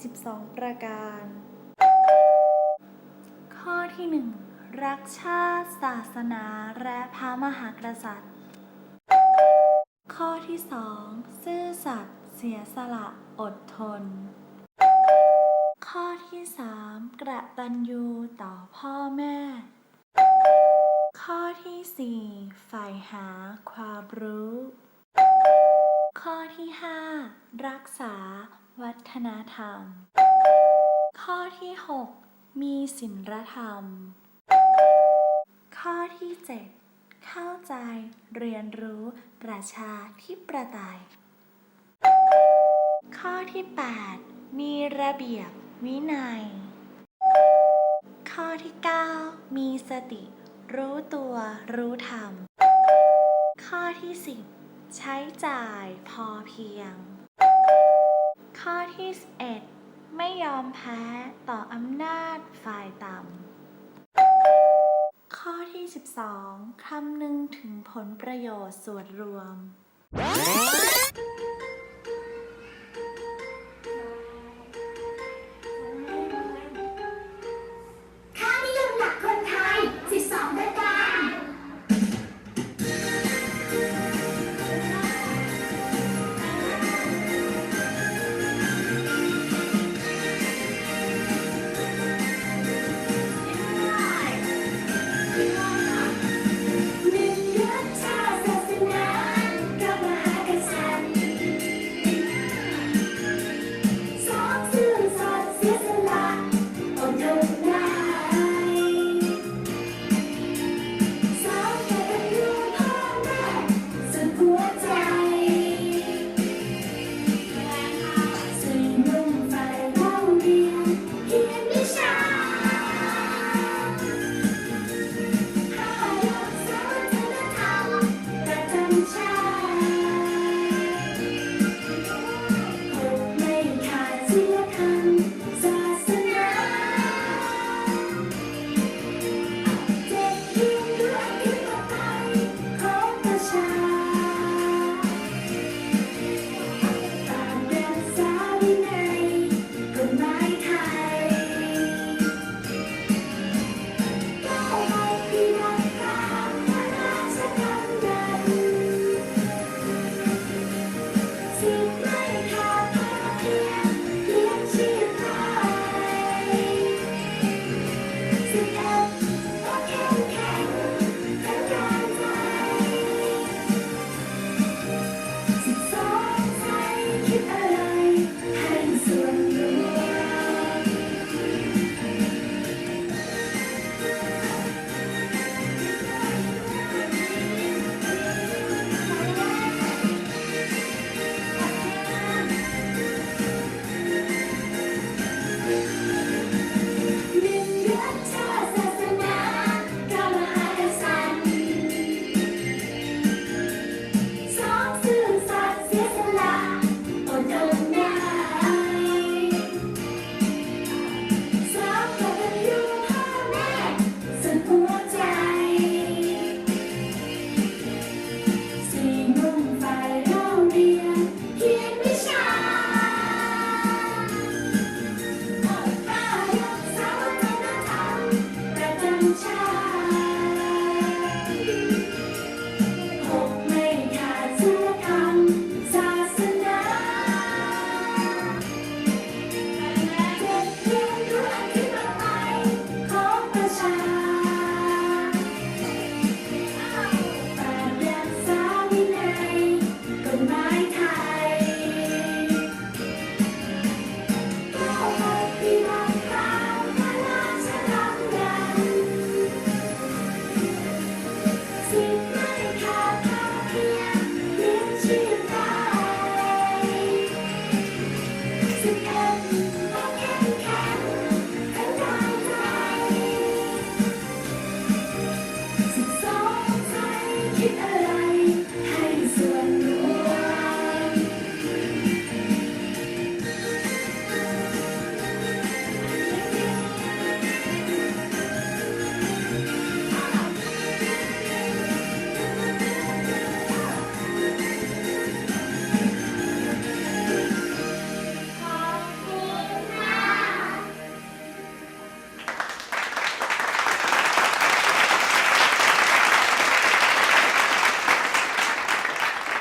12 ประการ ข้อที่ 1 รักชาติ ศาสนา และพระมหากษัตริย์ ข้อที่ 2 ซื่อสัตย์เสียสละอดทน ข้อที่ 3 กระตันยูต่อพ่อแม่ ข้อที่ 4 ใฝ่หาความรู้ ข้อที่ 5 รักษา วัฒนธรรม ข้อที่ 6 มีศีลธรรม ข้อที่ 7 เข้าใจเรียนรู้ประชาธิปไตย ข้อที่ 8 มีระเบียบวินัย ข้อที่ 9 มีสติ รู้ตัวรู้ธรรม ข้อที่ 10 ใช้จ่ายพอเพียง ข้อที่ 11 ไม่ยอมแพ้ต่ออำนาจฝ่ายต่ำ ข้อที่ 12 คำนึงถึงผลประโยชน์ส่วนรวม